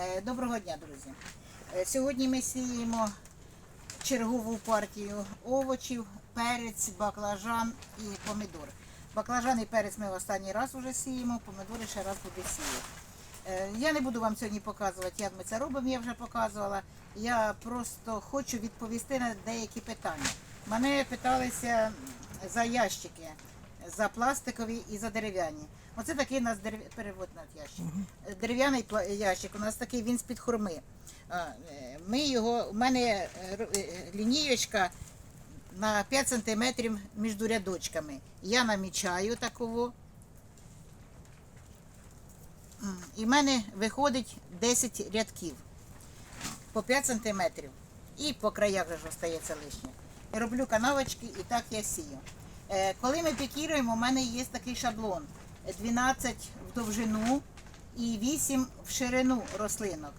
Е, Доброго дня, друзі. Е, Сьогодні ми сіємо чергову партію овочів, перець, баклажан і помідор. Баклажан і перець ми останній раз вже сіємо, помідори ще раз буде сіяти. Е, Я не буду вам сьогодні показувати, як ми це робимо, я вже показувала. Я просто хочу відповісти на деякі питання. Мене питалися за ящики, за пластикові і за дерев'яні. Оце такий у нас дерев... перевод на ящик. Дерев'яний ящик, у нас такий він з-під хурми. Е, Ми його, у мене е, е, лінієчка на 5 см між рядочками. Я намічаю такого. І в мене виходить 10 рядків по 5 см. І по краях вже ж остається лишнє. Я роблю канавочки і так я сію. Е, Коли ми пікіруємо, у мене є такий шаблон. 12 в довжину і 8 в ширину рослинок.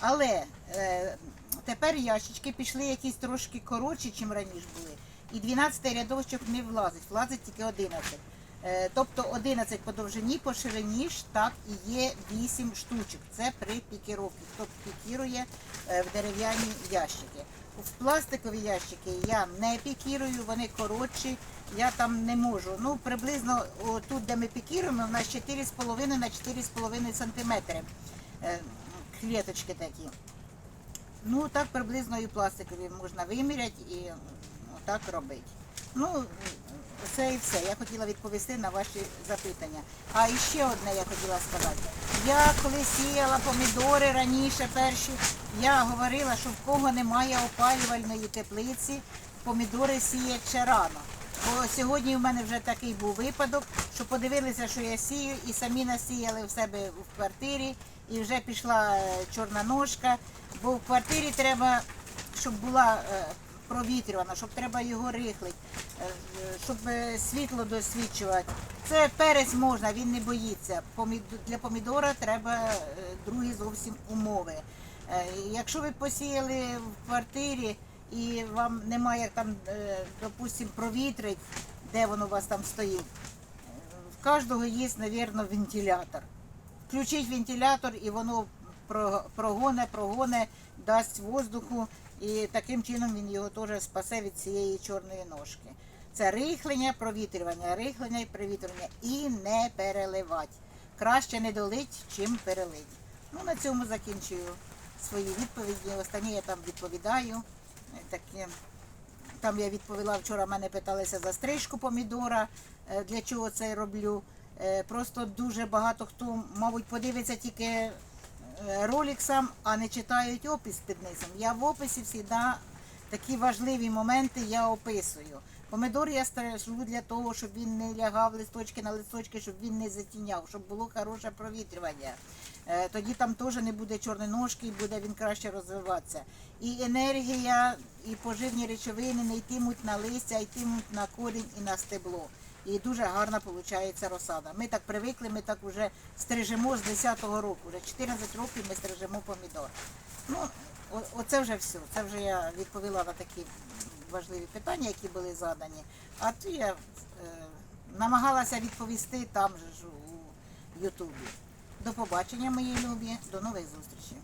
Але е, тепер ящички пішли якісь трошки коротші, ніж раніше були. І 12 рядочок не влазить, влазить тільки 11. Е, Тобто 11 по довжині, по ширині ж так і є 8 штучок. Це при пікіровці. Хто пікірує в дерев'яні ящики. В пластикові ящики я не пікірую, вони коротші, я там не можу. Ну, приблизно тут, де ми пікіруємо, у нас 4,5 на 4,5 см Клеточки такі. Ну, так приблизно і пластикові можна виміряти і так робити. Ну, це і все. Я хотіла відповісти на ваші запитання. А ще одне я хотіла сказати. Я коли сіяла помідори раніше перші, я говорила, що в кого немає опалювальної теплиці, помідори сіять ще рано. Бо сьогодні в мене вже такий був випадок, що подивилися, що я сію, і самі насіяли в себе в квартирі, і вже пішла е, чорна ножка. Бо в квартирі треба, щоб була е, провітрювана, щоб треба його рихлити, е, щоб е, світло досвідчувати. Це перець можна, він не боїться. Для помідора треба е, другі зовсім умови. Е, Якщо ви посіяли в квартирі і вам немає там, е, допустим, провітрить, де воно у вас там стоїть, в кожного є, мабуть, вентилятор. Включить вентилятор і воно прогоне, прогоне, дасть воздуху, і таким чином він його теж спасе від цієї чорної ножки. Це рихлення, провітрювання, рихлення і провітрювання і не переливати. Краще не долить, чим перелить. Ну, на цьому закінчую свої відповіді. Останні я там відповідаю. Е, Там я відповіла вчора, мене питалися за стрижку помідора, е, для чого це роблю. Е, Просто дуже багато хто, мабуть, подивиться тільки ролик сам, а не читають опис під низом. Я в описі завжди такі важливі моменти я описую. Помидор я стрижу для того, щоб він не лягав листочки на листочки, щоб він не затіняв, щоб було хороше провітрювання. Е, Тоді там теж не буде чорної ножки і буде він краще розвиватися. І енергія, і поживні речовини не йтимуть на листя, а йтимуть на корінь і на стебло. І дуже гарна виходить розсада. Ми так привикли, ми так вже стрижемо з 10-го року. Вже 14 років ми стрижемо помідор. Ну, оце вже все. Це вже я відповіла на такі важливі питання, які були задані. А то я е, намагалася відповісти там же ж у Ютубі. До побачення, мої любі, до нових зустрічей.